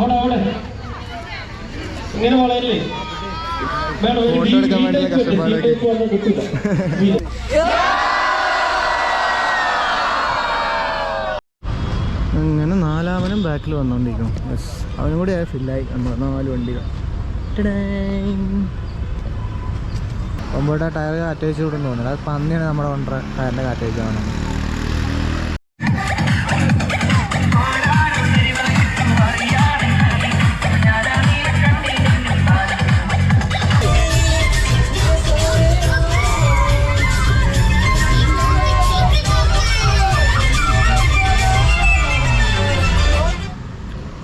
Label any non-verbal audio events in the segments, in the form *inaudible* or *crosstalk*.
അവിടെ അവിടെ. ഇങ്ങനെ വളരില്ലേ? വേണം ഒരു വന്ന് കിട്ടില്ല *laughs* അങ്ങനെ നാലാമനും ബാക്കിൽ വന്നുകൊണ്ടിരിക്കണം യെസ് അവനും കൂടി ആയ ഫില്ലായി നമ്മൾ നാല് വണ്ടികൾ. ഒമ്പത് ടയർ കാറ്റേച്ച് വിടുന്നു തോന്നുന്നു. അത് പന്നിയാണ് നമ്മുടെ കൊണ്ട ടയറിന്റെ കാറ്റേച്ച് കാണുന്നത്.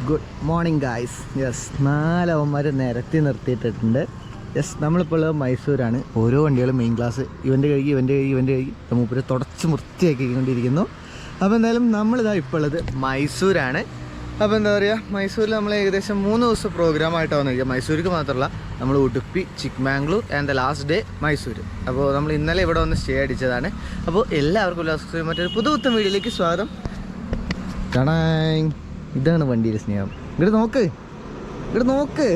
ഗുഡ് മോർണിംഗ് ഗായ്സ് യെസ് നാലവന്മാർ നിരത്തി നിർത്തിയിട്ടിട്ടുണ്ട്. യെസ് നമ്മളിപ്പോൾ ഉള്ളത് മൈസൂരാണ്. ഓരോ വണ്ടികളും മെയിൻ ക്ലാസ് ഇവന്റെ കഴുകി ഇവന്റെ കഴുകി ഇവന്റെ കഴുകി മൂപ്പര് തുടച്ച് വൃത്തിയാക്കിക്കൊണ്ടിരിക്കുന്നു. അപ്പോൾ എന്തായാലും നമ്മളിതാ ഇപ്പോൾ ഉള്ളത് മൈസൂരാണ്. അപ്പോൾ എന്താ പറയുക മൈസൂരിൽ നമ്മൾ ഏകദേശം മൂന്ന് ദിവസം പ്രോഗ്രാമായിട്ടാണ് വന്നിരിക്കുക മൈസൂർക്ക് മാത്രമല്ല നമ്മൾ Udupi Chikmagalur and the last day Mysore അപ്പോൾ നമ്മൾ ഇന്നലെ ഇവിടെ വന്ന് സ്റ്റേ അടിച്ചതാണ്. അപ്പോൾ എല്ലാവർക്കും ഉല്ലാസം മറ്റൊരു പുതുപുത്തൻ വീഡിയോയിലേക്ക് സ്വാഗതം. കാണാൻ ഇതാണ് വണ്ടിയിലെ സ്നേഹം. ഇങ്ങോട്ട് നോക്ക്. ഇങ്ങോട്ട് നോക്ക്.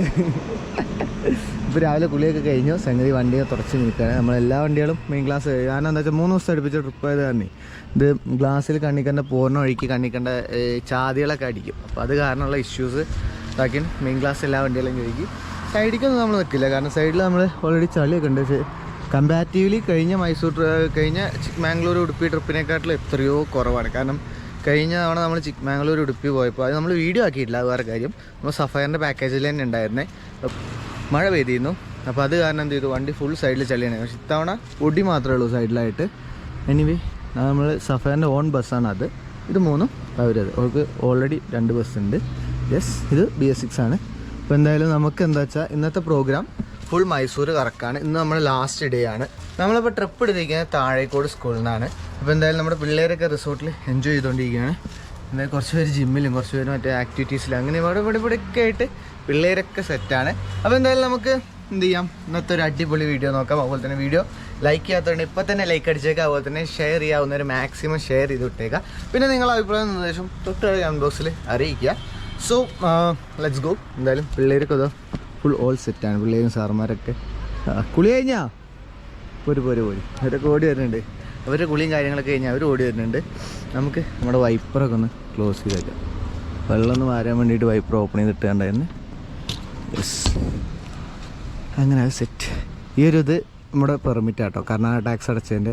ഇപ്പോൾ രാവിലെ കുളിയൊക്കെ കഴിഞ്ഞു. സംഗതി വണ്ടിയെ തുടച്ച് നിൽക്കുകയാണ്. നമ്മളെല്ലാ വണ്ടികളും മെയിൻ ക്ലാസ് കാരണം എന്താ വെച്ചാൽ മൂന്ന് ദിവസം അടുപ്പിച്ച് ട്രിപ്പ് ആയത് കാരണം ഇത് ഗ്ലാസ്സിൽ കണ്ണിക്കണ്ട പൂർണ വഴിക്ക് കണ്ണിക്കണ്ട ചാതികളൊക്കെ അടിക്കും. അപ്പോൾ അത് കാരണമുള്ള ഇഷ്യൂസ് ഇതാക്കി മെയിൻ ഗ്ലാസ് എല്ലാ വണ്ടികളും കഴുകി. സൈഡിലേക്കൊന്നും നമ്മൾ നിൽക്കില്ല. കാരണം സൈഡിൽ നമ്മൾ ഓൾറെഡി ചളിയൊക്കെ ഉണ്ട്. പക്ഷേ കമ്പാരിറ്റീവ്ലി കഴിഞ്ഞ മൈസൂർ കഴിഞ്ഞ ചിക്ക്മാംഗ്ലൂർ ഉടുപ്പി ട്രിപ്പിനെക്കാട്ടിലും എത്രയോ കുറവാണ്. കാരണം കഴിഞ്ഞ തവണ നമ്മൾ ചിക്ക്മാംഗ്ലൂർ ഉടുപ്പി പോയപ്പോൾ അത് നമ്മൾ വീഡിയോ ആക്കിയിട്ടില്ല വേറെ കാര്യം. നമ്മൾ സഫയറിന്റെ പാക്കേജിൽ തന്നെ ഉണ്ടായിരുന്നേ. മഴ പെയ്തിരുന്നു. അപ്പോൾ അത് കാരണം എന്ത് ചെയ്തു? വണ്ടി ഫുൾ സൈഡിൽ ചളിയാണ്. പക്ഷെ ഇത്തവണ ഒടി മാത്രമേ ഉള്ളൂ സൈഡിലായിട്ട് എനിവേ നമ്മൾ സഫയറിന്റെ ഓൺ ബസ്സാണ് അത്. ഇത് മൂന്നും അവരത്. അവർക്ക് ഓൾറെഡി രണ്ട് ബസ് ഉണ്ട്. യെസ് ഇത് ബി എസ് സിക്സ് ആണ്. അപ്പോൾ എന്തായാലും നമുക്ക് എന്താ വെച്ചാൽ ഇന്നത്തെ പ്രോഗ്രാം ഫുൾ മൈസൂർ കറക്കാണ് ഇന്ന് നമ്മൾ ലാസ്റ്റ് ഡേ ആണ്. നമ്മളിപ്പോൾ ട്രിപ്പ് എടുത്തിരിക്കുന്നത് താഴേക്കോട് സ്കൂളിൽ നിന്നാണ് അപ്പോൾ എന്തായാലും നമ്മുടെ പിള്ളേരൊക്കെ റിസോർട്ടിൽ എൻജോയ് ചെയ്തുകൊണ്ടിരിക്കുകയാണ്. പിന്നെ കുറച്ച് പേര് ജിമ്മിലും കുറച്ച് പേര് മറ്റേ ആക്ടിവിറ്റീസിലും അങ്ങനെ ഇവിടെ ഇവിടെ ഇവിടെ ഒക്കെ ആയിട്ട് പിള്ളേരൊക്കെ സെറ്റാണ് അപ്പോൾ എന്തായാലും നമുക്ക് എന്ത് ചെയ്യാം? ഇന്നത്തെ ഒരു അടിപൊളി വീഡിയോ നോക്കാം. അതുപോലെ തന്നെ വീഡിയോ ലൈക്ക് ചെയ്യാത്തതുകൊണ്ട് ഇപ്പോൾ തന്നെ ലൈക്ക് അടിച്ചേക്കുക അതുപോലെ തന്നെ ഷെയർ ചെയ്യാവുന്നവർ മാക്സിമം ഷെയർ ചെയ്ത് വിട്ടേക്കാം. പിന്നെ നിങ്ങളുടെ അഭിപ്രായം നിർദ്ദേശം തൊട്ട് കമന്റ് ബോക്സിൽ അറിയിക്കുക. സോ ലെറ്റ്സ് ഗോ എന്തായാലും പിള്ളേർക്ക് അതോ ഫുൾ ഓൾ സെറ്റാണ് പിള്ളേരും സാർമാരൊക്കെ കുളി കഴിഞ്ഞാ? പോര് പോര് പോര്. അവരൊക്കെ ഓടി വരുന്നുണ്ട്. അവരുടെ കുളിയും കാര്യങ്ങളൊക്കെ കഴിഞ്ഞാൽ അവർ ഓടി വരുന്നുണ്ട്. നമുക്ക് നമ്മുടെ വൈപ്പറൊക്കെ ഒന്ന് ക്ലോസ് ചെയ്തേക്കാം വെള്ളം ഒന്ന് വാരാൻ വേണ്ടിയിട്ട് വൈപ്പർ ഓപ്പൺ ചെയ്തിട്ടുണ്ടായിരുന്നു. യെസ് അങ്ങനെ അത് സെറ്റ് ഈ ഒരു ഇത് നമ്മുടെ പെർമിറ്റ് ആട്ടോ. കർണാടക ടാക്സ് അടച്ചതിന്റെ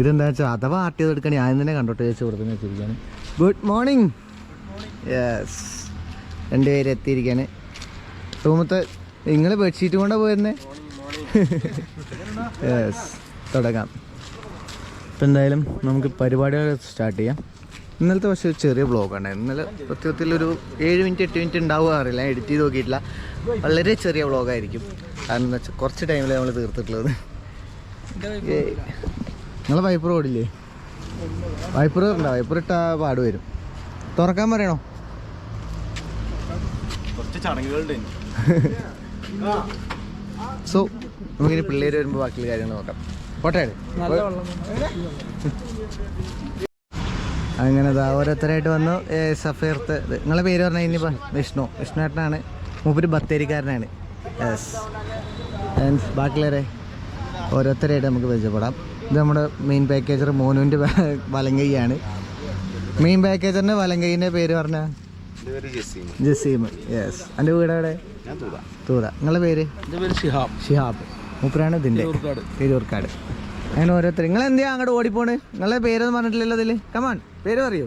ഇതെന്താ വെച്ചാൽ അഥവാ ആർട്ടി എടുക്കണേ ഞാൻ തന്നെ കണ്ടോട്ട് ചോദിച്ചു കൊടുത്തു വെച്ചിരിക്കുകയാണ് ഗുഡ് മോർണിംഗ് യെസ് രണ്ട് പേര് എത്തിയിരിക്കാന് റൂമത്തെ നിങ്ങൾ ബെഡ്ഷീറ്റ് കൊണ്ടാണ് പോയിരുന്നേ? *laughs* യെസ് തുടങ്ങാം. ഇപ്പം എന്തായാലും നമുക്ക് പരിപാടികൾ സ്റ്റാർട്ട് ചെയ്യാം. ഇന്നലത്തെ പക്ഷേ ചെറിയ ബ്ലോഗാണ് ഇന്നലെ സത്യത്തിൽ ഒരു ഏഴ് മിനിറ്റ് എട്ട് മിനിറ്റ് ഉണ്ടാവുക അറിയില്ല. എഡിറ്റ് ചെയ്ത് നോക്കിയിട്ടില്ല. വളരെ ചെറിയ ബ്ലോഗായിരിക്കും കാരണം എന്താ വെച്ചാൽ കുറച്ച് ടൈമിൽ നമ്മൾ തീർത്തിട്ടുള്ളത്. നിങ്ങൾ വൈപ്പർ ഓടില്ലേ? വൈപ്പർ ഉണ്ടോ വൈപ്പർ ഇട്ടാ പാട് വരും. തുറക്കാൻ പറയണോ? സോ *laughs* നമുക്കിനി പിള്ളേർ വരുമ്പോൾ ബാക്കിയുള്ള കാര്യങ്ങൾ നോക്കാം. അങ്ങനെ ദാ ഓരോരുത്തരായിട്ട് വന്നു. സഫീർത്ത്. നിങ്ങളെ പേര് പറഞ്ഞു കഴിഞ്ഞപ്പോൾ വിഷ്ണു. വിഷ്ണു ഏട്ടനാണ്. മൂപ്പര് ബത്തേരിക്കാരനാണ്. യെസ് ബാക്കിയുള്ളവരെ ഓരോരുത്തരായിട്ട് നമുക്ക് പരിചയപ്പെടാം. ഇത് നമ്മുടെ മെയിൻ പാക്കേജർ മോനുവിന്റെ വലങ്കയ്യാണ്. മെയിൻ പാക്കേജറിന്റെ വലങ്കയ്യന്റെ പേര് പറഞ്ഞാൽ പേര് ജസീം ജസീം യെസ് എന്റെ വീട് എവിടെ ഞാൻ തൂത. നിങ്ങളുടെ പേര് ഷിഹാബ്. ഷിഹാബ്. മൂപ്പരാണ് ഇതിന്റെ. തിരൂർക്കാട്. അങ്ങനെ ഓരോരുത്തർ. നിങ്ങൾ എന്തിയാ അങ്ങോട്ട് ഓടിപ്പോണ്? നിങ്ങളെ പേരൊന്നും പറഞ്ഞിട്ടില്ലല്ലോ ഇതിൽ കമാൺ പേര് പറയൂ.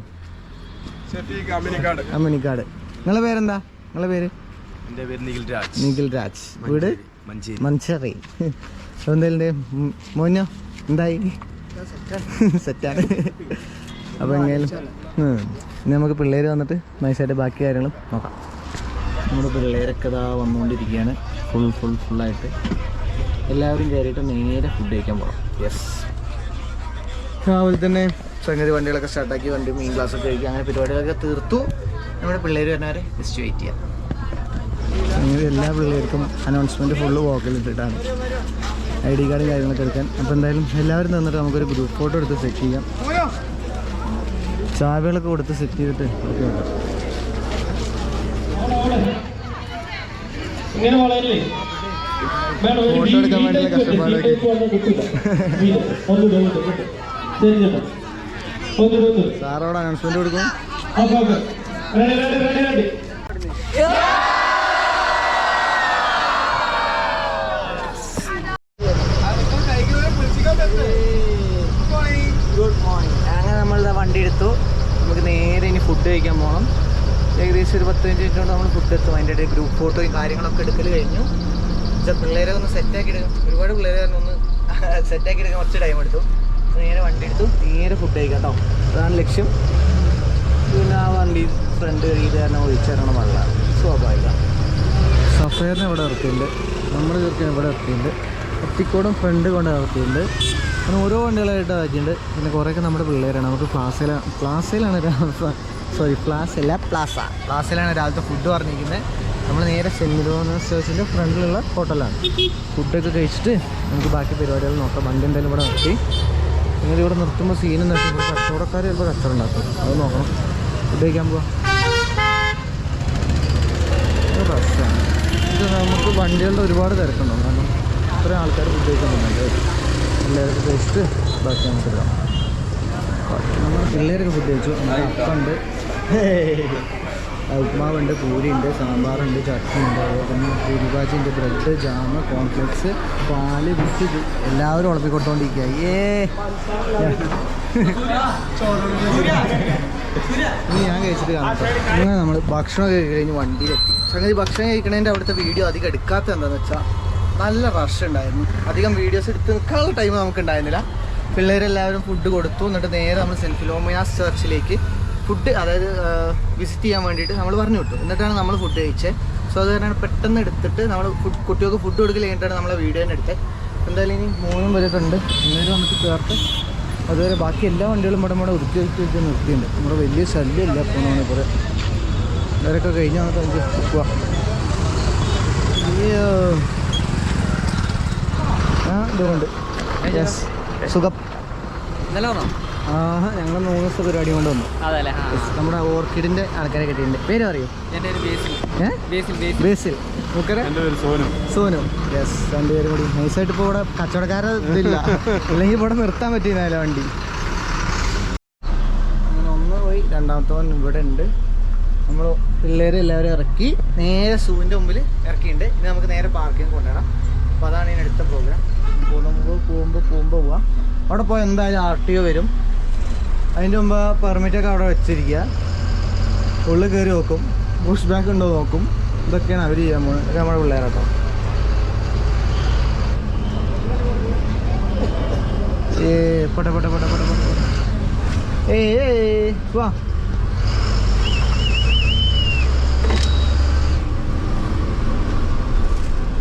അമ്മിനിക്കാട് നിങ്ങളെ പേരെന്താ? നിങ്ങളെ പേര്? എന്റെ പേര് നിഖിൽ രാജ്. വീട്? മഞ്ചേരി. മഞ്ചേറി എന്തായാലും മോനോ എന്തായി? സെറ്റാണ്. അപ്പോൾ എങ്ങനെയും ഇനി നമുക്ക് പിള്ളേര് വന്നിട്ട് നൈസായിട്ട് ബാക്കി കാര്യങ്ങളും നോക്കാം. നമ്മുടെ പിള്ളേരൊക്കെ ഇതാ വന്നുകൊണ്ടിരിക്കുകയാണ്. ഫുൾ ഫുൾ ഫുള്ളായിട്ട്. എല്ലാവരും കയറിയിട്ട് നേരെ ഫുഡ് കഴിക്കാൻ പോകണം യെസ് രാവിലെ തന്നെ സംഗതി വണ്ടികളൊക്കെ സ്റ്റാർട്ടാക്കി വണ്ടി മീൻ ക്ലാസ് ഒക്കെ കഴിക്കുക അങ്ങനെ പരിപാടികളൊക്കെ തീർത്തു. നമ്മുടെ പിള്ളേർ വരുന്നവരെ ജസ്റ്റ് വെയിറ്റ് ചെയ്യാം. അങ്ങനെ എല്ലാ പിള്ളേർക്കും അനൗൺസ്മെന്റ് ഫുള്ള് വോക്കലിട്ടിട്ടാണ് ഐ ഡി കാർഡും കാര്യങ്ങളൊക്കെ എടുക്കാൻ. അപ്പോൾ എന്തായാലും എല്ലാവരും തന്നിട്ട് നമുക്കൊരു ഗ്രൂപ്പ് ഫോട്ടോ എടുത്ത് സെറ്റ് ചെയ്യാം. ചാവികളൊക്കെ കൊടുത്ത് സെറ്റ് ചെയ്തിട്ട് ഓക്കെ. ഇങ്ങനെ വളരില്ലേ? മേഡം ഒരു ഫോട്ടോ എടുക്കാൻ വേണ്ടിയുള്ള കഷ്ടപ്പാട് ഈ ടൈപ്പ് വന്നാൽ കിട്ടില്ല വീട് ഒന്നുകൂടെ ഒന്നുകൂടെ കിട്ടും ശരി ചേട്ടാ ഒന്നുകൂടെ ഒന്നുകൂടെ സാറോട് അനൗൺസ്മെന്റ് കൊടുക്കും. Okay okay ready ready ready ready good morning അങ്ങനെ നമ്മളിതാ വണ്ടി എടുത്തു. നമുക്ക് നേരെ ഇനി ഫുഡ് കഴിക്കാൻ പോകണം ഏകദേശം ഒരു പത്ത് മിനിറ്റ് കൊണ്ട് നമ്മൾ ഫുഡ് എത്തും. അതിന്റെ ഇടയിൽ ഗ്രൂപ്പ് ഫോട്ടോയും കാര്യങ്ങളൊക്കെ എടുക്കൽ കഴിഞ്ഞു. പക്ഷേ പിള്ളേരെ ഒന്ന് സെറ്റാക്കി എടുക്കാം. ഒരുപാട് പിള്ളേരെ ഒന്ന് *laughs* സെറ്റാക്കി എടുക്കാൻ കുറച്ച് ടൈം എടുത്തു. നേരെ വണ്ടി എടുത്തു. നേരെ ഫുഡ് കഴിക്കാം കേട്ടോ. അതാണ് ലക്ഷ്യം. പിന്നെ ആ വണ്ടി ഫ്രണ്ട് കഴുകിയിട്ട് കാരണം ഒഴിച്ചിറങ്ങണം സ്വാഭാവിക സ്വാഭാവികം. സഫയറിനെ ഇവിടെ ഇറക്കിയിട്ടുണ്ട് നമ്മുടെ ചെറുക്കൻ ഇവിടെ ഇറക്കിയിട്ടുണ്ട് ഒത്തിക്കോടും ഫ്രണ്ട് കൊണ്ട് ഇറക്കിയിട്ടുണ്ട് അങ്ങനെ ഓരോ വണ്ടികളായിട്ട് ആക്കിയിട്ടുണ്ട്. പിന്നെ കുറേയൊക്കെ നമ്മുടെ പിള്ളേരാണ്. നമുക്ക് പ്ലാസയില പ്ലാസയിലാണ് സോറി പ്ലാസ് അല്ല പ്ലാസ. പ്ലാസയിലാണ് രാവിലത്തെ ഫുഡ് പറഞ്ഞിരിക്കുന്നത്. നമ്മൾ നേരെ സെന്റ് ഫ്രണ്ടിലുള്ള ഹോട്ടലാണ്. ഫുഡൊക്കെ കഴിച്ചിട്ട് നമുക്ക് ബാക്കി പരിപാടികൾ നോക്കാം. വണ്ടി എന്തായാലും ഇവിടെ നിർത്തി. നിങ്ങൾ ഇവിടെ നിർത്തുമ്പോൾ എന്താ? വെച്ചാൽ ഇവിടെ കച്ചവടക്കാർ ചിലപ്പോൾ കച്ചവടം ഉണ്ടാക്കും. അത് നോക്കണം. ഫുഡ് കഴിക്കാൻ പോവാം. ഇത് നമുക്ക് വണ്ടികളുടെ ഒരുപാട് തിരക്കുണ്ടാവും കാരണം ഇത്രയും ആൾക്കാർ ഫുഡ് കഴിക്കുന്നുണ്ട് എല്ലാവർക്കും കഴിച്ചിട്ട് ബാക്കി നമുക്ക് ഇടാം. നമ്മൾ പിള്ളേരൊക്കെ ഫുഡ് കഴിച്ചു. നമ്മുടെ അപ്പുണ്ട് ഉപ്മാവുണ്ട് പൂരിയുണ്ട് സാമ്പാറുണ്ട് ചട്നിയുണ്ട് അതുപോലെ തന്നെ പൂരിഭാജിയുണ്ട് ബ്രെഡ് ജാമ് കോൺഫ്ലെക്സ് പാൽ വിറ്റ് എല്ലാവരും ഉളപ്പിക്കൊണ്ടോണ്ടിരിക്കുക ഏ. ഞാൻ കഴിച്ചിട്ട് കാണാം അങ്ങനെ നമ്മൾ ഭക്ഷണം കഴിഞ്ഞ് വണ്ടിയിലെത്തി. സംഗതി ഭക്ഷണം കഴിക്കണതിന്റെ അവിടുത്തെ വീഡിയോ അധികം എടുക്കാത്ത എന്താണെന്ന് വെച്ചാൽ നല്ല റഷ് ഉണ്ടായിരുന്നു. അധികം വീഡിയോസ് എടുത്ത് നിൽക്കാനുള്ള ടൈം നമുക്ക് ഉണ്ടായിരുന്നില്ല. പിള്ളേരെല്ലാവരും ഫുഡ് കൊടുത്തു. എന്നിട്ട് നേരെ നമ്മൾ സെൻഫിലോമിയാസ് ചർച്ചിലേക്ക് ഫുഡ് അതായത് വിസിറ്റ് ചെയ്യാൻ വേണ്ടിയിട്ട് നമ്മൾ പറഞ്ഞു വിട്ടു. എന്നിട്ടാണ് നമ്മൾ ഫുഡ് കഴിച്ചത് സോ അത് കാരണം പെട്ടെന്ന് എടുത്തിട്ട് നമ്മൾ ഫുഡ് കുട്ടികൾക്ക് ഫുഡ് കൊടുക്കൽ കഴിഞ്ഞിട്ടാണ് നമ്മളെ വീഡിയോ തന്നെ എടുത്തത് എന്തായാലും ഇനി മൂന്നും വരെയുണ്ട് എല്ലാവരും നമുക്ക് ചേർത്ത്. അതുവരെ ബാക്കി എല്ലാ വണ്ടികളും ഇവിടെ ഇവിടെ ഒതുക്കി വെച്ച് വെച്ച് നിർത്തിയുണ്ട് നമ്മുടെ വലിയ ശല്യമില്ല പോകുന്നതാണ് ഇപ്പോൾ ഇവരൊക്കെ കഴിഞ്ഞാൽ പോവാ. അയ്യോ. ആ ഇതുകൊണ്ട് യെസ് സുഖം. ഇന്നലെ ഞങ്ങൾ മൂന്ന് ദിവസത്തെ പരിപാടി കൊണ്ട് വന്നു. അതല്ലേ? നമ്മുടെ ഓർക്കിഡിന്റെ ആൾക്കാരെ കിട്ടിയിട്ടുണ്ട്. പേര് അറിയോ ബേസിൽ സോനു. സോനു. യെസ് രണ്ടുപേരും കൂടി. നൈസായിട്ട് ഇപ്പോൾ ഇവിടെ കച്ചവടക്കാരെ ഇതില്ല. *laughs* അല്ലെങ്കിൽ ഇവിടെ നിർത്താൻ പറ്റിയിരുന്നില്ല വണ്ടി? അങ്ങനെ ഒന്ന് പോയി രണ്ടാമത്തവൻ ഇവിടെ ഉണ്ട്. നമ്മൾ പിള്ളേരെ എല്ലാവരും ഇറക്കി നേരെ സൂവിന്റെ മുമ്പിൽ ഇറക്കിയിട്ടുണ്ട്. ഇനി നമുക്ക് നേരെ പാർക്കിങ് കൊണ്ടുവരണം അപ്പോൾ അതാണ് ഇനി അടുത്ത പ്രോഗ്രാം പോകുമ്പോൾ പോകുമ്പോൾ പോകുമ്പോൾ പോവാം. അവിടെ പോയാൽ എന്തായാലും ആർ ടി ഒ വരും. അതിന്റെ മുമ്പ് പെർമിറ്റൊക്കെ അവിടെ വെച്ചിരിക്കുക. ഉള്ളിൽ കയറി നോക്കും. ബുഷ് ബാങ്ക് ഉണ്ടോ നോക്കും. ഇതൊക്കെയാണ് അവർ ചെയ്യാൻ പോകുന്നത് നമ്മുടെ പിള്ളേരാട്ടോ. ഏ പട പട പട പട പട ഏ ഏയ് ഇറക്കിന്റെ വാ.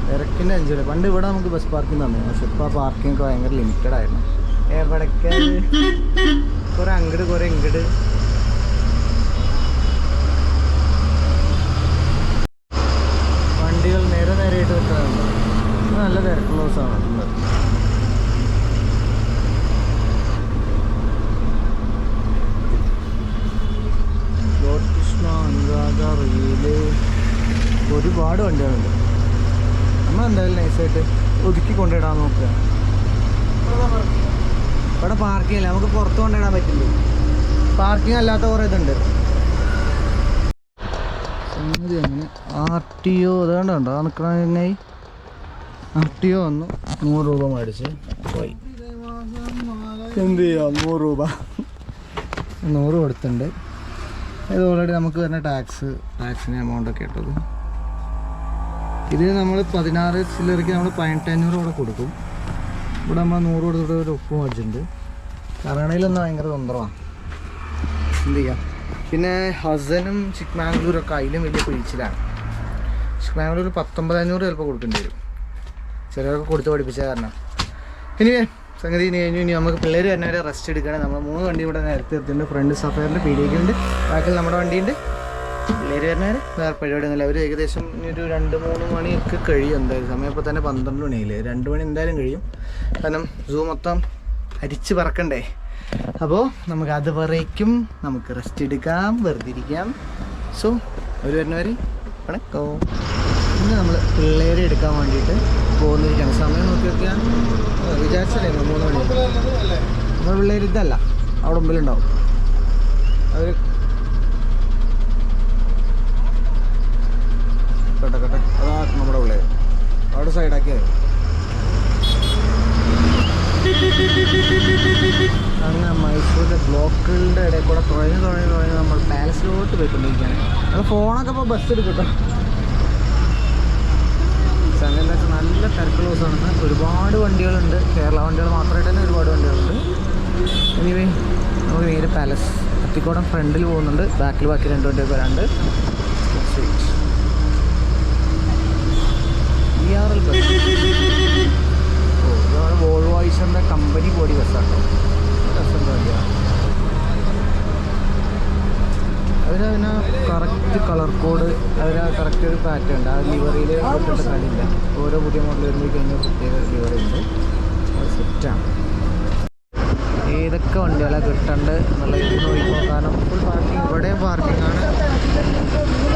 തിരക്കിന്റെ അഞ്ചിൽ. പണ്ട് ഇവിടെ നമുക്ക് ബസ് പാർക്കിംഗ് തന്നു പക്ഷെ ഇപ്പോൾ പാർക്കിംഗ് ഒക്കെ ഭയങ്കര ലിമിറ്റഡ് ആയിരുന്നു. എവിടേക്ക് കുറെ അങ്ങട് കുറെ ഇങ്ങട് വണ്ടികൾ നേരെ നേരെയായിട്ട് വെക്കാറുണ്ട് ഇത് നല്ല തിരക്കുള്ള ദിവസമാണ് ഇന്ന് ലോർഡ് കൃഷ്ണ അനുരാഗ റീൽ ഒരുപാട് വണ്ടികളുണ്ട് നമ്മൾ എന്തായാലും നൈസായിട്ട് ഒതുക്കി കൊണ്ടിടാൻ നോക്കുക ഇവിടെ പാർക്കിംഗ് ഇല്ല നമുക്ക് പുറത്ത് കൊണ്ടിടാൻ പറ്റില്ല പാർക്കിംഗ് അല്ലാത്ത കുറേ ഇതുണ്ട്. R T O R T O വന്നു. നൂറ് രൂപ മേടിച്ച് പോയി. എന്ത് ചെയ്യാം? നൂറ് രൂപ. നൂറ് കൊടുത്തിട്ടുണ്ട്. ഇത് ഓൾറെഡി നമുക്ക് വരുന്ന ടാക്സ് ടാക്സിന് എമൗണ്ട് ഒക്കെ ഇട്ടത്. ഇത് നമ്മൾ പതിനാറ് ചില്ലറയ്ക്ക് നമ്മൾ പതിനെട്ടഞ്ഞൂറ് കൂടെ കൊടുക്കും. ഇവിടെ നമ്മൾ നൂറ് കൊടുത്തിട്ട് ഒരു ഉപ്പ് മേടിച്ചിട്ടുണ്ട്. കറണയിലൊന്നും ഭയങ്കര തന്ത്രമാണ് എന്ത് ചെയ്യാം? പിന്നെ ഹസനും ചിക്മാംഗ്ലൂരൊക്കെ അതിലും വലിയ പിഴിച്ചിലാണ് ചിക്മാംഗ്ലൂർ പത്തൊമ്പത് അഞ്ഞൂറ് ചിലപ്പോൾ കൊടുക്കേണ്ടി വരും. ചിലരൊക്കെ കൊടുത്ത് പഠിപ്പിച്ച കാരണം. ഇനി സംഗതി ഇനി കഴിഞ്ഞു. ഇനി നമുക്ക് പിള്ളേർ തന്നെ വരെ റെസ്റ്റ് എടുക്കുകയാണ് നമ്മൾ മൂന്ന് വണ്ടി ഇവിടെ നേരത്തെ എത്തിയിട്ടുണ്ട്. ഫ്രണ്ട് സഫയറിന്റെ പി ഉണ്ട് ബാക്കിൽ നമ്മുടെ വണ്ടിയുണ്ട്. പിള്ളേർ വരുന്നവർ വേറെ പരിപാടിയൊന്നുമില്ല. അവർ ഏകദേശം ഒരു രണ്ട് മൂന്ന് മണിയൊക്കെ കഴിയും എന്തായാലും. സമയം ഇപ്പോൾ തന്നെ പന്ത്രണ്ട് മണിയില്ലേ രണ്ട് മണി എന്തായാലും കഴിയും. കാരണം സൂ മൊത്തം അരിച്ച് പറക്കണ്ടേ? അപ്പോൾ നമുക്ക് അത് അതുവരേക്കും നമുക്ക് റെസ്റ്റ് എടുക്കാം. വെറുതെ ഇരിക്കാം. സോ വരുന്ന വരെ വണക്കോ. ഇന്ന് നമ്മൾ പിള്ളേരെ എടുക്കാൻ വേണ്ടിയിട്ട് പോകുന്നിരിക്കുകയാണ് സമയം നോക്കി നോക്കിയാൽ വിചാരിച്ചല്ലേ മൂന്ന് മണി. നമ്മൾ പിള്ളേർ ഇതല്ല. അവിടെ മുമ്പിലുണ്ടാവും. അവർ കേട്ടെ കേട്ടെ അതാ നമ്മുടെ പിള്ളേർ അവിടെ സൈഡാക്കിയത് മൈസൂരിലെ ബ്ലോക്കുകളുടെ ഇടയിൽ കൂടെ തുഴഞ്ഞ് തുഴഞ്ഞ് തുഴഞ്ഞ് നമ്മൾ പാലസിലോട്ട് പോയിക്കൊണ്ടിരിക്കുകയാണ്. അത് ഫോണൊക്കെ ഇപ്പോൾ ബസ് എടുക്കട്ടോ സംഗതി എന്താ വെച്ചാൽ നല്ല തിരക്കുള്ള ദിവസമാണ്. ഒരുപാട് വണ്ടികളുണ്ട്. കേരള വണ്ടികൾ മാത്രമായിട്ട് തന്നെ ഒരുപാട് വണ്ടികളുണ്ട്. എനിവേ നമുക്ക് നേരെ പാലസ് അത്തിക്കോടം ഫ്രണ്ടിൽ പോകുന്നുണ്ട്. ബാക്കിൽ ബാക്കി രണ്ട് വണ്ടി വരാണ്ട്. ഇ ആർ എൽ ബസ് വോൾവോയിസിന്റെ കമ്പനി ബോഡി ബസ്സാണ് അതിന് അതിന് കറക്റ്റ് കളർ കോഡ് അവര കറക്റ്റ് ഒരു പാറ്റേൺ ഉണ്ട്. ആ ലിവറിയിൽ കിട്ടേണ്ട കളിയില്ല ഓരോ പുതിയ മോഡൽ വരുമ്പോൾ കഴിഞ്ഞാൽ പ്രത്യേക ലിവറി ഉണ്ട്. അത് സെറ്റാണ് ഏതൊക്കെ വണ്ടികളാണ് കിട്ടേണ്ടത് എന്നുള്ള ഇത് നോക്കുമ്പോൾ കാരണം ഫുൾ പാർക്കിംഗ് ഇവിടെയും പാർക്കിംഗ് ആണ്.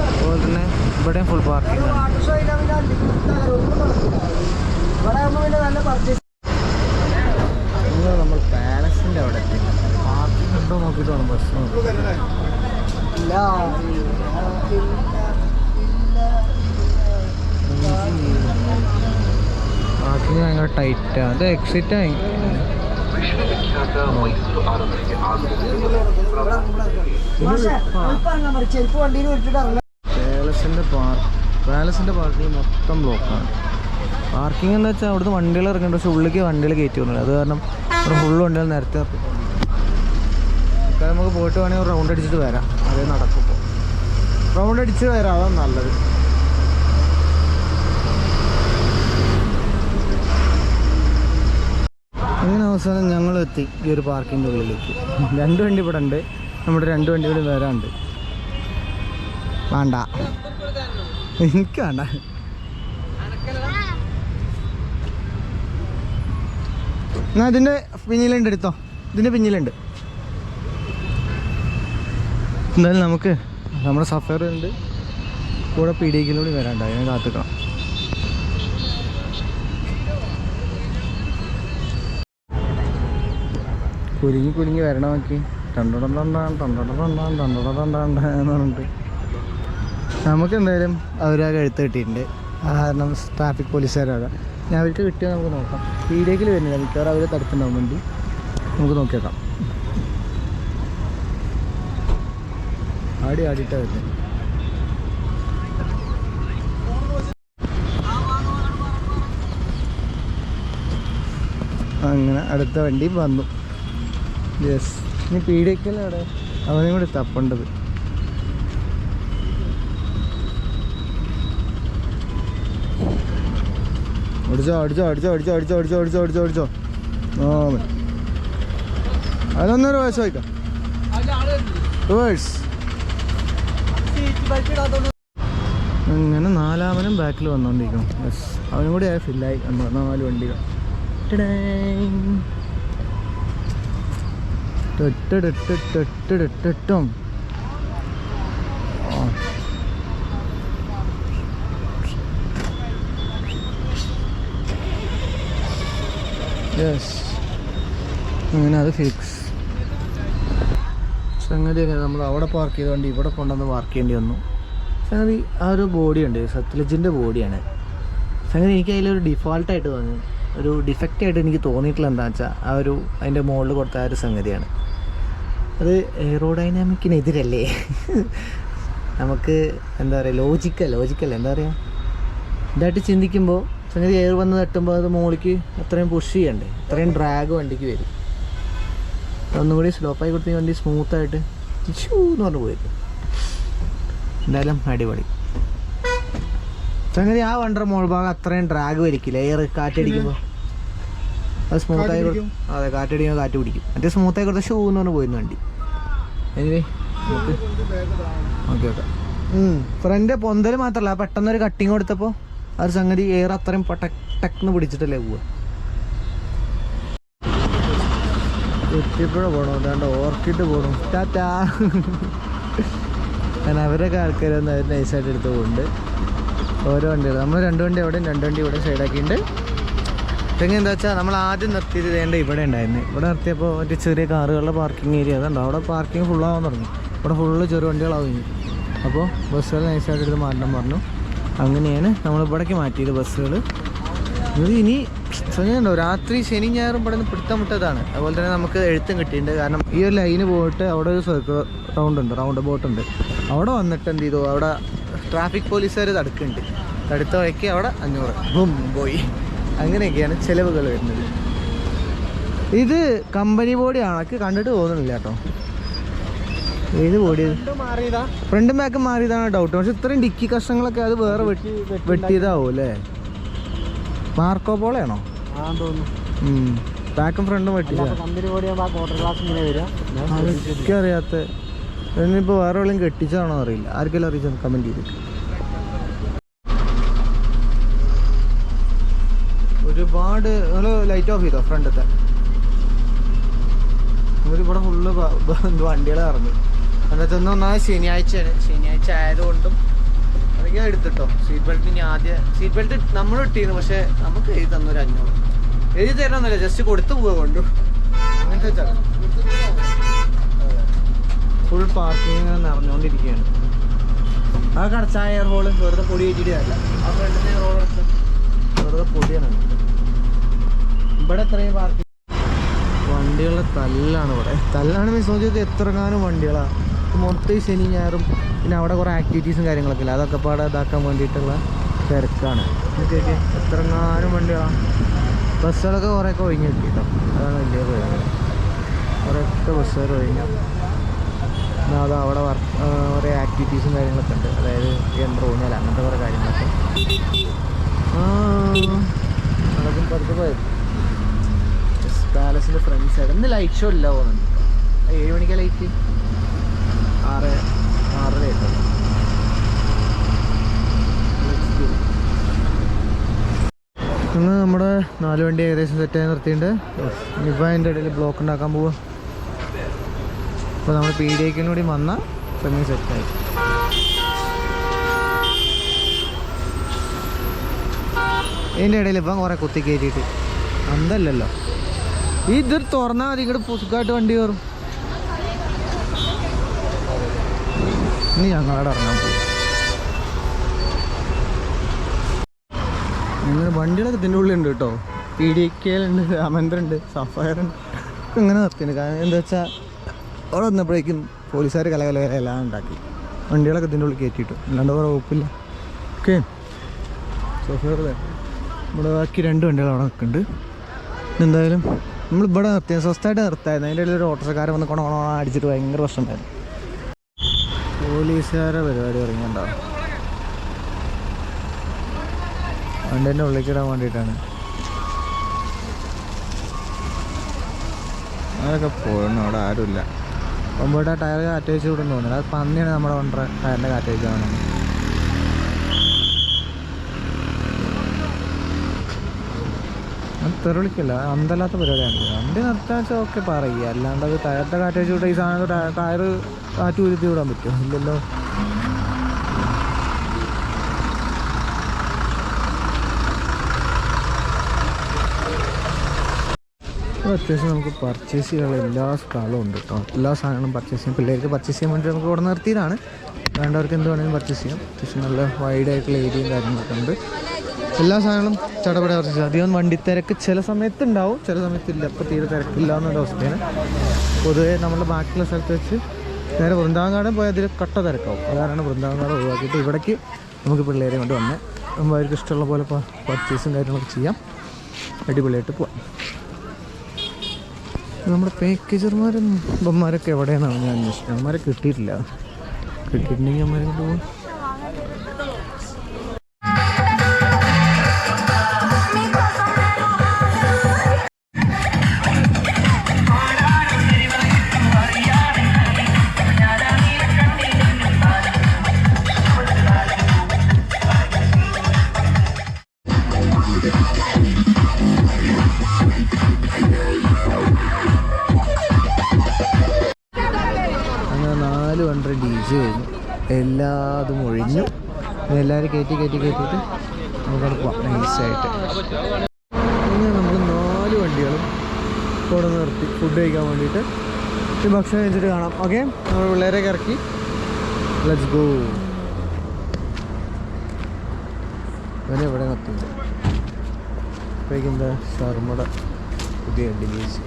അതുപോലെ തന്നെ ഇവിടെയും ഫുൾ പാർക്കിംഗ് ആണ്. പാലസിന്റെ അവിടെ. എത്തി പാർക്കിംഗ് ഉണ്ടോ നോക്കിയിട്ട് വേണം ബസ് ഇല്ല. പാർക്കിംഗ് ഭയങ്കര ടൈറ്റാണ് അത് എക്സിറ്റ് ആയി പാലസിന്റെ പാർക്ക് പാലസിന്റെ പാർക്കിംഗ് മൊത്തം ബ്ലോക്കാണ് പാർക്കിംഗ് എന്ന് വെച്ചാൽ അവിടുന്ന് വണ്ടികൾ ഇറങ്ങുന്നുണ്ട് പക്ഷെ ഉള്ളിലേക്ക് വണ്ടികൾ കയറ്റി വന്നില്ല അത് കാരണം ഇവിടെ ഫുള്ളും ഉണ്ടെങ്കിൽ നേരത്തെ കാരണം നമുക്ക് പോയിട്ട് വേണമെങ്കിൽ റൗണ്ട് അടിച്ചിട്ട് വരാം. അതേ നടക്കുമ്പോൾ റൗണ്ട് അടിച്ച് വരാം അതാണ് നല്ലത്. അങ്ങനെ അവസാനം ഞങ്ങൾ എത്തി ഈ ഒരു പാർക്കിന്റെ ഉള്ളിലേക്ക്. രണ്ട് വണ്ടി ഇവിടെ ഉണ്ട്. നമ്മുടെ രണ്ട് വണ്ടികൾ വരാണ്ട് വേണ്ട. എനിക്ക് വേണ്ട എന്നാ ഇതിന്റെ പിന്നിലുണ്ട് എടുത്തോ. ഇതിന്റെ പിന്നിലുണ്ട്. എന്തായാലും നമുക്ക് നമ്മുടെ സഫയർ ഉണ്ട്. കൂടെ പി ഡി കൂടി വരാണ്ട്. അതിനെ കാത്തുക്കണം. കുരുങ്ങി കുരുങ്ങി വരണം നോക്കി ടണ്ടടണ്ടാൻ ടണ്ടടണ്ടാൻ തണ്ടാണ്ട എന്ന് പറഞ്ഞിട്ട്. നമുക്ക് എന്തായാലും അവരാ കഴുത്ത് കിട്ടിയിട്ടുണ്ട്. കാരണം ട്രാഫിക് പോലീസുകാരാണ്. ഞാൻ അവർക്ക് കിട്ടിയാൽ നമുക്ക് നോക്കാം. വീഡിയോയിൽ വരുന്നില്ല മിക്കവാറും അവർ തടുത്തുണ്ടാവും വേണ്ടി. നമുക്ക് നോക്കിയേക്കാം. ആടി ആടിയിട്ടാണ് വരുന്നത് അങ്ങനെ അടുത്ത വണ്ടി വന്നു. യെസ് ഇനി പീഡിയക്കൽ അവിടെ അവനും കൂടി തപ്പേണ്ടത്. അടിച്ചോ അടിച്ചോ അടിച്ചോ അടിച്ചോ അടിച്ചോ അടിച്ചോ അടിച്ചോ അടിച്ചോ അടിച്ചോ ആ അതൊന്നൊരു വയസ്സ് വായിക്കാം അങ്ങനെ നാലാമനും ബാക്കിൽ വന്നുകൊണ്ടിരിക്കണം ബസ് അവനും കൂടി ആയ ഫില്ലായി നാല് വണ്ടികൾ ടിടേങ്. യെസ് അങ്ങനെ അത് ഫിക്സ് സംഗതി നമ്മൾ അവിടെ പാർക്ക് ചെയ്ത വണ്ടി ഇവിടെ കൊണ്ടുവന്ന് പാർക്ക് ചെയ്യേണ്ടി വന്നു. സംഗതി ആ ഒരു ബോഡി ഉണ്ട് സത്ലജിന്റെ ബോഡിയാണ് സംഗതി എനിക്ക് അതിലൊരു ഡിഫോൾട്ടായിട്ട് തോന്നി. ഒരു ഡിഫക്റ്റായിട്ട് എനിക്ക് തോന്നിയിട്ടുള്ള എന്താണെന്ന് വെച്ചാൽ ആ ഒരു അതിന്റെ മുകളിൽ കൊടുത്ത ആ ഒരു സംഗതിയാണ്. അത് എയറോഡൈനാമിക്കിനെതിരല്ലേ *laughs* നമുക്ക് എന്താ പറയുക ലോജിക്കൽ ലോജിക്കൽ എന്താ പറയുക ഇതായിട്ട് ചിന്തിക്കുമ്പോൾ സംഗതി എയർ വന്ന് തട്ടുമ്പോൾ അത് മുകളിലേക്ക് അത്രയും പുഷ് ചെയ്യണ്ടേ? അത്രയും ഡ്രാഗ് വണ്ടിക്ക് വരും. ഒന്നും കൂടി സ്ലോപ്പായി കൊടുത്ത് വണ്ടി സ്മൂത്തായിട്ട് ഷൂ എന്ന് പറഞ്ഞു പോയി എന്തായാലും അടിപൊളി. സംഗതി ആ വണ്ടർ മോൾ ഭാഗം അത്രയും ഡ്രാഗ് വലിക്കില്ല? എയർ കാറ്റടിക്കുമ്പോൾ അത് സ്മൂത്തായി കൊടുക്കും അതെ കാറ്റടിക്കുമ്പോൾ കാറ്റ് പിടിക്കും. മറ്റേ സ്മൂത്തായി കൊടുത്ത ഷൂ എന്ന് പറഞ്ഞു പോയിരുന്നു വണ്ടി. Anyway okay okay. ഫ്രണ്ട് പൊന്തൽ മാത്രമല്ല പെട്ടെന്നൊരു കട്ടിങ് കൊടുത്തപ്പോൾ ആ ഒരു സംഗതി എയർ അത്രയും ടക്ന്ന് പിടിച്ചിട്ടല്ലേ പോവുക. കുറ്റിപ്പുഴ അതാണ്ട് ഓർക്കിഡ് പോകണം ടാറ്റാ. ഞാൻ അവരൊക്കെ ആൾക്കാരൊന്നും അവർ നൈസായിട്ട് എടുത്ത് പോകുന്നുണ്ട് ഓരോ വണ്ടികൾ നമ്മൾ രണ്ട് വണ്ടി അവിടെ രണ്ട് വണ്ടി ഇവിടെ സൈഡാക്കിയിട്ടുണ്ട് തെങ്ങ് എന്താ വെച്ചാൽ നമ്മൾ ആദ്യം നിർത്തിയത് വേണ്ട ഇവിടെ ഉണ്ടായിരുന്നു. ഇവിടെ നിർത്തിയപ്പോൾ മറ്റേ ചെറിയ കാറുകളുടെ പാർക്കിംഗ് ഏരിയ അതുണ്ട് അവിടെ പാർക്കിംഗ് ഫുള്ളാവാൻ തുടങ്ങി. ഇവിടെ ഫുള്ള് ചെറു വണ്ടികളാവും അപ്പോൾ ബസ്സുകൾ നൈസായിട്ട് എടുത്ത് മാറ്റണം പറഞ്ഞു. അങ്ങനെയാണ് നമ്മൾ ഇവിടേക്ക് മാറ്റിയത് ബസ്സുകൾ. ഇത് ഇനി സമയമുണ്ടോ? രാത്രി ശനി ഞായറും ഇവിടെ നിന്ന് പിടുത്തം അതുപോലെ തന്നെ നമുക്ക് എഴുത്തും കിട്ടിയിട്ടുണ്ട്. കാരണം ഈ ഒരു ലൈന് പോയിട്ട് അവിടെ ഒരു സർക്കിൾ റൗണ്ട് ഉണ്ട് റൗണ്ട് ബോട്ട് ഉണ്ട്. അവിടെ വന്നിട്ട് എന്ത് ചെയ്തു? അവിടെ ട്രാഫിക് പോലീസുകാർ തടുക്കുന്നുണ്ട്. തടുത്ത വഴിക്ക് അവിടെ അഞ്ഞൂറ്. ബും പോയി. അങ്ങനെയൊക്കെയാണ് ചിലവുകൾ വരുന്നത്. ഇത് കമ്പനി ബോഡി ആണക്ക് കണ്ടിട്ട് തോന്നുന്നില്ല കേട്ടോ. ഏത് ബോഡി ഫ്രണ്ടും ബാക്കും മാറിയതാണ് ഡൗട്ട് പക്ഷെ ഇത്രയും ഡിക്കി കഷ്ണങ്ങളൊക്കെ അത് വേറെ വെട്ടി വെട്ടിയതാവും അല്ലേ? മാർക്കോ പോളയാണോ? ബാക്കും ഫ്രണ്ടും അതൊക്കെ അറിയാത്ത ഇനിയിപ്പോൾ വേറെ എവിടെയും കെട്ടിച്ചതാണോ അറിയില്ല. ആർക്കെല്ലാം അറിയിച്ചു കമന്റ് ചെയ്തിട്ട് ഒരുപാട് നിങ്ങൾ ലൈറ്റ് ഓഫ് ചെയ്തോ ഫ്രണ്ടത്തെ? ഇവിടെ ഫുള്ള് വണ്ടികളെ ഇറങ്ങി വെച്ചാൽ ഒന്നാമത് ശനിയാഴ്ചയാണ് ശനിയാഴ്ച ആയതുകൊണ്ടും അതൊക്കെ എടുത്തിട്ടോ. സീറ്റ് ബെൽറ്റ് ഇനി ആദ്യം സീറ്റ് ബെൽറ്റ് നമ്മൾ ഇട്ടിരുന്നു പക്ഷെ നമുക്ക് എഴുതി തന്നൊരു അഞ്ഞൂറ്. എഴുതി തരണമെന്നില്ല ജസ്റ്റ് കൊടുത്തു പോവുക കൊണ്ടു. അങ്ങനത്തെ വെച്ചാൽ ഫുൾ പാർക്കിംഗ് ഇങ്ങനെ നിറഞ്ഞുകൊണ്ടിരിക്കുകയാണ്. ആ കടച്ചായ എയർ ഹോൾ വെറുതെ പൊടി കയറ്റിയിട്ട് അല്ല ആ ഫ്രണ്ടിൽ എയർ ഹോൾ എടുത്ത്. വെറുതെ പൊടിയാണ്. ഇവിടെ എത്രയും പാർക്കിംഗ് വണ്ടികളുടെ തല്ലാണ് ഇവിടെ. തല്ലാണ് മീൻസ് നോക്കിയത് എത്രങ്ങാനും വണ്ടികളാണ് മൊത്തം ശനി ഞായറും പിന്നെ അവിടെ കുറേ ആക്ടിവിറ്റീസും കാര്യങ്ങളൊക്കെ ഇല്ല? അതൊക്കെ പാടെ ഇതാക്കാൻ വേണ്ടിയിട്ടുള്ള തിരക്കാണ്. എത്ര നാലും വണ്ടികളാണ് ബസ്സുകളൊക്കെ കുറേയൊക്കെ ഒഴിഞ്ഞു കിട്ടി കേട്ടോ അതാണ് വലിയ പ്രയോജനം. കുറേയൊക്കെ ബസ്സുകാർ ഒഴിഞ്ഞു. എന്നാൽ അത് അവിടെ വർക്ക് കുറേ ആക്ടിവിറ്റീസും കാര്യങ്ങളൊക്കെ ഉണ്ട്. അതായത് യന്ത്രം ഊഞ്ഞാൽ അങ്ങനത്തെ കുറേ കാര്യങ്ങളൊക്കെ. അതൊക്കെ പതുക്കെ പോയത്. പാലസിന്റെ ഫ്രണ്ട് സൈഡ് ഇന്ന് ലൈറ്റ് ഷോ ഇല്ല പോകുന്നുണ്ട് ഏഴ് മണിക്കാണ് ലൈറ്റ് ആറ് ആറര ആയിട്ടോ ഇന്ന് നമ്മുടെ നാല് വണ്ടി ഏകദേശം സെറ്റായി നിർത്തിയിട്ടുണ്ട്. ഇപ്പം അതിന്റെ ഇടയിൽ ബ്ലോക്ക് ഉണ്ടാക്കാൻ പോവാം. അപ്പോൾ നമ്മൾ പി ഡി ഐക്കിനും കൂടി വന്നാൽ സെമി സെറ്റായി ഇതിന്റെ ഇടയിൽ ഇപ്പം കുറേ കുത്തി കയറ്റിയിട്ട് അന്തല്ലല്ലോ. ഇത് തുറന്നാൽ മതി. ഇങ്ങോട്ട് പുതുക്കായിട്ട് വണ്ടി കയറും ഇനി ഞങ്ങളവിടെ ഇറങ്ങാൻ പോകും ഇങ്ങനെ വണ്ടികളൊക്കെ ഇതിന്റെ ഉള്ളിലുണ്ട് കേട്ടോ. പി ഡി കെയിലുണ്ട് സഫയർ ഉണ്ട്. ഇങ്ങനെ നിർത്തിയിട്ടുണ്ട്. കാരണം എന്താ വെച്ചാൽ അവിടെ വന്നപ്പോഴേക്കും പോലീസുകാർ കലകല എല്ലാം ഉണ്ടാക്കി വണ്ടികളൊക്കെ ഇതിന്റെ ഉള്ളിൽ കയറ്റിയിട്ടു അല്ലാണ്ട് വേറെ വകുപ്പില്ല ഓക്കെ സഫയർ ഇവിടെ ബാക്കി രണ്ട് വണ്ടികൾ അവിടെ നിൽക്കുന്നുണ്ട് എന്തായാലും നമ്മൾ ഇവിടെ നിർത്തിയ സ്വസ്ഥമായിട്ട് നിർത്തായിരുന്നു അതിന്റെ ഇടയിൽ ഒരു ഓട്ടോസക്കാരൻ വന്ന് കൊണ കൊണ അടിച്ചിട്ട് ഭയങ്കര പ്രശ്നമുണ്ടായിരുന്നു പോലീസുകാരെ പരിപാടി ഇറങ്ങിയിട്ടുണ്ടാവും തന്നെ ഉള്ളിക്കിടാൻ വേണ്ടിയിട്ടാണ്. അതൊക്കെ പോകണം അവിടെ ആരുമില്ല. ഒമ്പത് ടയർ കാറ്റ് വെച്ച് വിടുന്നു തോന്നുന്നു. അത് പന്നിയാണ് നമ്മുടെ വണ്ട ടയറിന്റെ കാറ്റ് വെച്ചാണ് തെറിവിളിക്കില്ല അന്തല്ലാത്ത പരിപാടിയാണ്. വണ്ടി നിർത്താൻ ഒക്കെ പറയുക അല്ലാണ്ട് അത് ടയറിന്റെ കാറ്റ് വെച്ച് വിട്ടാൽ ഈ സാധനം ടയ- ടയർ കാറ്റ് ഉരുത്തി വിടാൻ പറ്റുമോ ഇല്ലല്ലോ. അത്യാവശ്യം നമുക്ക് പർച്ചേസ് ചെയ്യാനുള്ള എല്ലാ സ്ഥലവും ഉണ്ട് കേട്ടോ എല്ലാ സാധനങ്ങളും പർച്ചേസ് ചെയ്യാം. പിള്ളേർക്ക് പർച്ചേസ് ചെയ്യാൻ വേണ്ടി നമുക്ക് ഇവിടെ നിർത്തിയതാണ്. വേണ്ടവർക്ക് എന്ത് വേണമെങ്കിലും പർച്ചേസ് ചെയ്യാം. അത്യാവശ്യം നല്ല വൈഡായിട്ടുള്ള ഏരിയയും കാര്യങ്ങളൊക്കെ ഉണ്ട്. എല്ലാ സാധനങ്ങളും ചടപട ചെയ്യാം അധികം വണ്ടി തിരക്ക് ചില സമയത്ത് ഉണ്ടാവും ചില സമയത്ത് ഇല്ല ഇപ്പോൾ തീരെ തിരക്കില്ല എന്നൊരു അവസ്ഥയാണ്. പൊതുവെ നമ്മുടെ ബാക്കിയുള്ള സ്ഥലത്ത് വെച്ച് നേരെ വൃന്ദാവൻകാടൻ പോയാൽ അതിൽ കട്ട തിരക്കാവും. അതാണ് വൃന്ദാവൻകാടൻ ഒഴിവാക്കിയിട്ട് ഇവിടേക്ക് നമുക്ക് പിള്ളേരെ കൊണ്ട് വന്ന് നമ്മൾ അവർക്ക് ഇഷ്ടമുള്ള പോലെ പർച്ചേസും കാര്യങ്ങളൊക്കെ ചെയ്യാം. അടിപൊളിയായിട്ട് പോവാം. നമ്മുടെ പാക്കേജർമാരും ഇവന്മാരൊക്കെ എവിടെയാണെന്നാണ് ഞാൻ അന്വേഷിക്കുന്നത് അമ്മമാരെ കിട്ടിയിട്ടില്ല. കിട്ടിയിട്ടുണ്ടെങ്കിൽ അമ്മമാരെ കൊണ്ട് പോകും എല്ലാവരും കയറ്റി കയറ്റി കയറ്റിയിട്ട് നമുക്ക് പോവാം. നൈസായിട്ട്. ഇങ്ങനെ നമ്മൾ നാല് വണ്ടികളും ഇവിടെ നിർത്തി ഫുഡ് കഴിക്കാൻ വേണ്ടിയിട്ട് ഈ ഭക്ഷണം കഴിച്ചിട്ട് കാണാം. ഓക്കെ നമ്മൾ പിള്ളേരെ ഇറക്കി ലെറ്റ്സ് ഗോ ഇവനെ ഇവിടെ നിർത്തുന്നുണ്ട് ഇപ്പോഴേക്കും എന്താ ഷർമ്മയുടെ പുതിയ ഡിലീസ്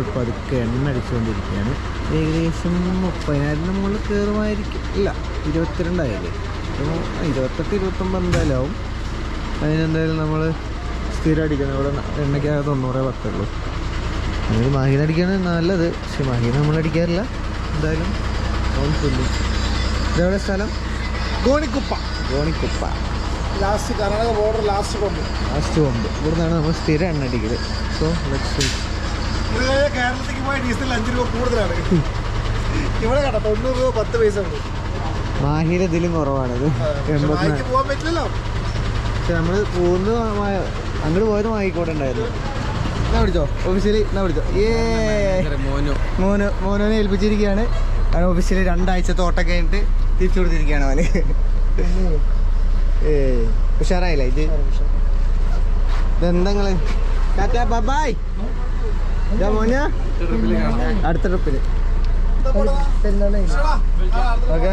നമ്മൾ പതുക്കെ എണ്ണ അടിച്ചുകൊണ്ടിരിക്കുകയാണ്. ഏകദേശം മുപ്പതിനായിരം മുകളിൽ കയറുമായിരിക്കും. ഇല്ല ഇരുപത്തിരണ്ടായില്ലേ? അപ്പോൾ ഇരുപത്തെട്ട് ഇരുപത്തൊമ്പത് എന്തായാലും ആവും. അതിനെന്തായാലും നമ്മൾ സ്ഥിരം അടിക്കണം. ഇവിടെ എണ്ണയ്ക്കകത്ത് തൊണ്ണൂറേ പത്തുള്ളൂ. അങ്ങനെ മാഹീന അടിക്കുകയാണ് നല്ലത്. പക്ഷെ മാഹീന നമ്മൾ അടിക്കാറില്ല. എന്തായാലും ഓൺ ഇതെവിടെ സ്ഥലം? Gonikoppa. Gonikoppa. Last Karnataka border last കൊണ്ട് ലാസ്റ്റ് കൊണ്ട് ഇവിടുന്നാണ് നമ്മൾ സ്ഥിരം എണ്ണ അടിക്കൽ സോ ലെറ്റ്സ് കേരളത്തിലേക്ക് പോയ ഡീസൽ അഞ്ച് രൂപ കൂടുതലാണ്. ഇവിടെ കേട്ടോ തൊണ്ണൂറ് രൂപ പത്ത് പൈസ ഉണ്ട്. മാഹിയിൽ ഇതിലും കുറവാണത് എൺപത്തിനാല്. പോകാൻ പറ്റില്ലല്ലോ. പക്ഷെ നമ്മൾ പോകുന്നത് അങ്ങോട്ട് പോയത് മാഹിക്കോട്ടെ ഉണ്ടായിരുന്നു എന്നാ പിടിച്ചോ? ഓഫീസിൽ എന്നാ പിടിച്ചോ? ഏ. മോനു. മോന് മോനോനെ ഏൽപ്പിച്ചിരിക്കുകയാണ്. അവൻ ഓഫീസിൽ രണ്ടാഴ്ച തോട്ടം കഴിഞ്ഞിട്ട് തിരിച്ചു കൊടുത്തിരിക്കുകയാണ് അവന്. ഏ ഉഷാറായില്ല ഇത്? ബന്ധങ്ങൾ ടാറ്റാ ബബായ് മോന. അടുത്ത ട്രിപ്പിൽ. ഓക്കെ.